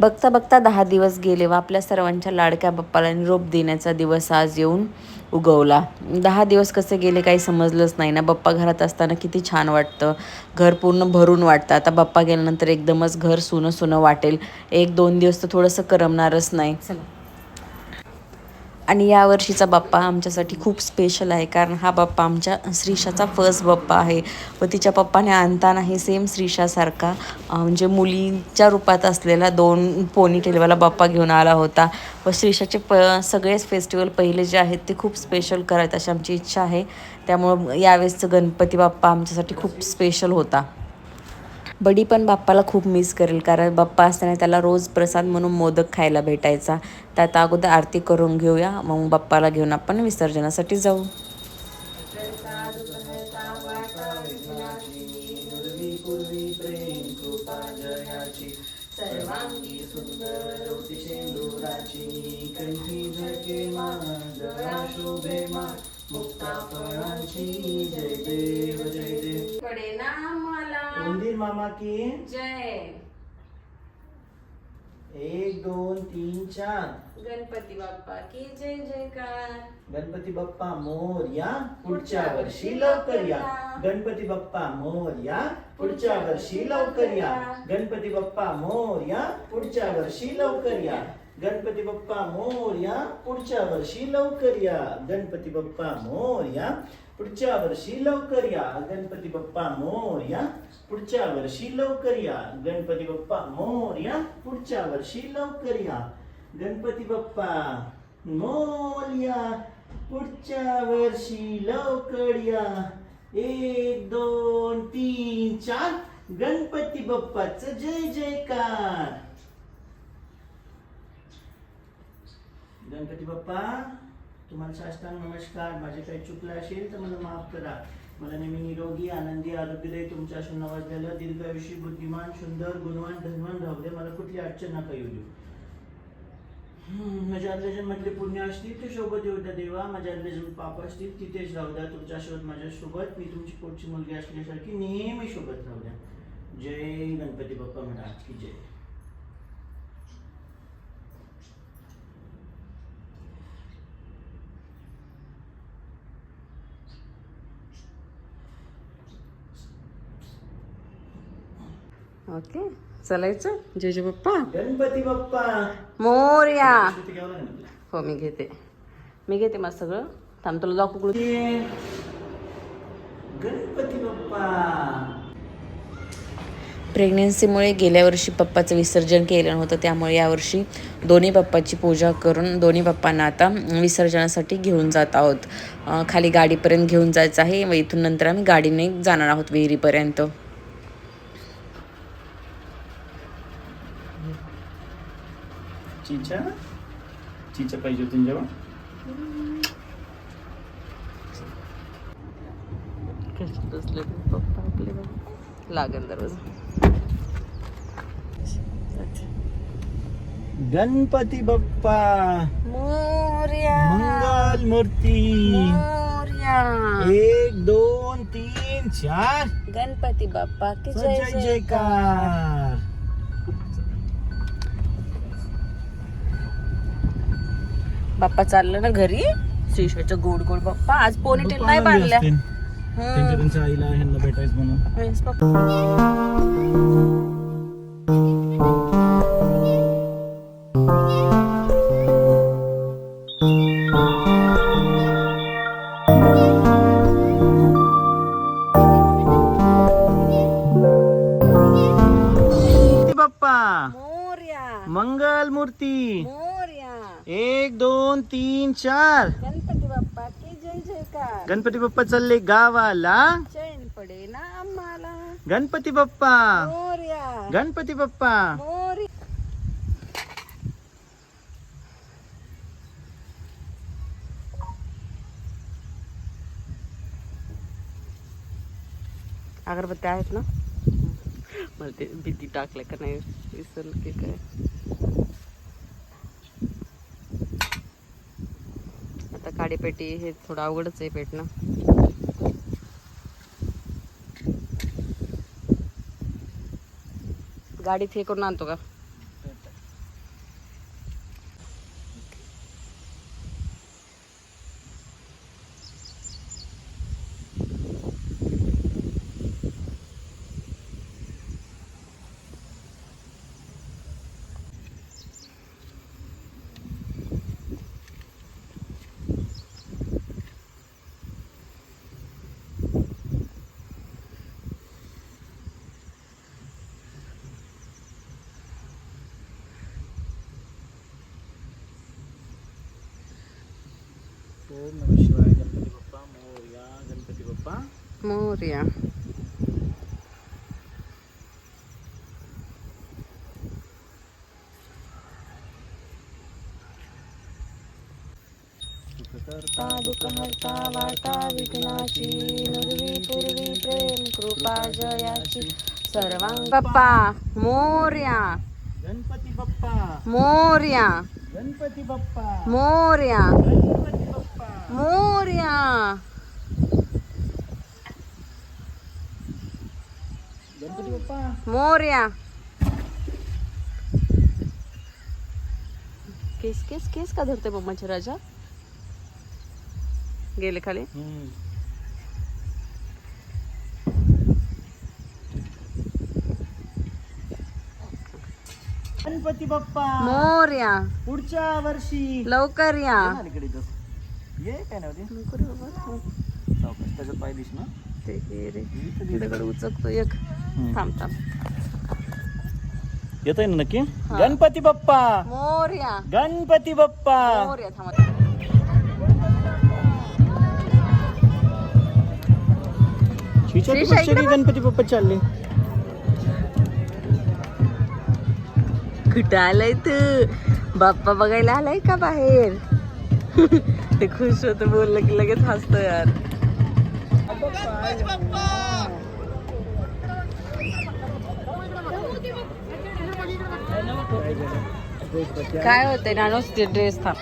बघता बघता दहा दिवस गेले व आपल्या सर्वांच्या लाडक्या बाप्पाला निरोप देण्याचा दिवस आज येऊन उगवला. दहा दिवस कसे गेले काही समजलंच नाही ना. बाप्पा घरात असताना किती छान वाटतं. घर पूर्ण भरून वाटतं. आता बाप्पा गेल्यानंतर एकदमच घर सुनं सुनं वाटेल. एक दोन दिवस तर थोडंसं करमणारच नाही. आणि यावर्षीचा बाप्पा आमच्यासाठी खूप स्पेशल आहे कारण हा बाप्पा आमच्या श्रीषाचा फर्स्ट बाप्पा आहे. व तिच्या पप्पाने आणतानाही सेम श्रीषासारखा म्हणजे मुलीच्या रूपात असलेला दोन पोनी टेलवाला बाप्पा घेऊन आला होता. व श्रीषाचे प सगळेच फेस्टिवल पहिले जे आहेत ते खूप स्पेशल करायत अशी आमची इच्छा आहे. त्यामुळं यावेळेसचं गणपती बाप्पा आमच्यासाठी खूप स्पेशल होता. बडी पण बाप्पाला खूप मिस करेल कारण बाप्पा असताना त्याला रोज प्रसाद म्हणून मोदक खायला भेटायचा. त्यात अगोदर आरती करून घेऊया मग बाप्पाला घेऊन आपण विसर्जनासाठी जाऊ. कडे ना मला मंदिर मामा की? जय. एक दोन तीन चार. गणपती बाप्पा की जय जयकार. गणपती बाप्पा मोर या पुढच्या वर्षी लवकर या. गणपती बाप्पा मोर या पुढच्या वर्षी लवकर या. गणपती बाप्पा मोर या पुढच्या वर्षी लवकर या. गणपती बाप्पा मोर या पुढच्या वर्षी लवकर या. गणपती बाप्पा मोर या पुढच्या वर्षी लवकर या. गणपती बाप्पा मोर या पुढच्या वर्षी लवकर या. गणपती बाप्पा मोर या पुढच्या वर्षी लवकर या. गणपती बाप्पा मोर्या पुढच्या वर्षी लवकर या. एक दोन तीन चार. गणपती बाप्पाच जय जयकार. गणपती बाप्पा तुम्हाला साष्टांग नमस्कार माझे काही चुकलं असेल तर मला माफ करा मला नेहमी निरोगी आनंदी आरोग्यदायी तुमच्या असून नवाजलेलं दीर्घायुषी बुद्धिमान सुंदर गुणवान धनवान राहू दे मला कुठली अडचण नका येऊ देऊ माझ्या आदल्या जन्मातले पुण्य असतील ते सोबत येऊ द्या देवा माझ्या आदल्या जन्म पाप असतील तिथेच राहू द्या तुमच्या शोध माझ्या सोबत मी तुमची पोटची मुलगी असल्यासारखी नेहमी सोबत राहू द्या जय गणपती बाप्पा महाराज की जय ओके. चलायचं? जय जय बाप्पा गणपती बाप्पा मोर्या. हो मी घेते. मी घेते मग सगळं. थांब तुला कुठं. ये. गणपती बाप्पा प्रेग्नेन्सीमुळे गेल्या वर्षी पप्पाचं विसर्जन केलं नव्हतं त्यामुळे यावर्षी दोन्ही पप्पाची पूजा करून दोन्ही पप्पांना आता विसर्जनासाठी घेऊन जात आहोत. खाली गाडीपर्यंत घेऊन जायचं आहे व इथून नंतर आम्ही गाडीने जाणार आहोत विहिरीपर्यंत. चिचा चिचा पाहिजे होती जेव्हा बसले पप्पा आपले लागेल दरवाजा गणपती बाप्पा मोर्या मंगल मूर्ती. मोर्या. एक दोन तीन चार. गणपती बाप्पा की जय जय जयकार. बाप्पा चाललं ना घरी. श्रीशाचं गोड गोड बाप्पा. आज पोनीटेल नाही बांधल्या. त्यांच्या त्यांच्या आईला ह्यांना भेटायचं म्हणून. दोन तीन चार. गणपती बाप्पा की जय जयकार. गणपती बाप्पा चालले गावाला. चैन पडे ना आम्हाला. गणपती बाप्पा. मोर्या. गणपती बाप्पा. अगरबत्त्या आहेत ना? मला ते भीती टाकलं का नाही? विसरलं की? काय काडीपेटी हे थोडं अवघडच आहे पेटणं. गाडीत हे करून आणतो का? ओम नम शिवाय गणपती बाप्पा मोर्या गणपती बाप्पा. मोर्या. दुःखहर्ता वार्ता विघ्नाची नुरवी पूर्वी प्रेम कृपा जयाची. सर्वांग बाप्पा मोर्या. गणपती बाप्पा. मोर्या. गणपती बाप्पा. मोर्या. गणपती मोर्या मोर्या केस केस केस का धरते मम्माचे राजा? गेले खाली. गणपती बाप्पा. मोर्या. पुढच्या वर्षी. लवकर या. ये ना काय नव्हती बाबा, त्याच्यात ते हे रे. दगड उचकतो एक. थांब थांब. येतोय ना नक्की? गणपती बाप्पा! मोर्या. गणपती बाप्पा! मोर्या थांबा गणपती बाप्पा चालले? कुठं आलाय तू? बाप्पा बघायला आलाय का बाहेर? ते खुश होत बोललं की लगेच हसतो यार. काय होतंय नानोस ते ड्रेस थांब.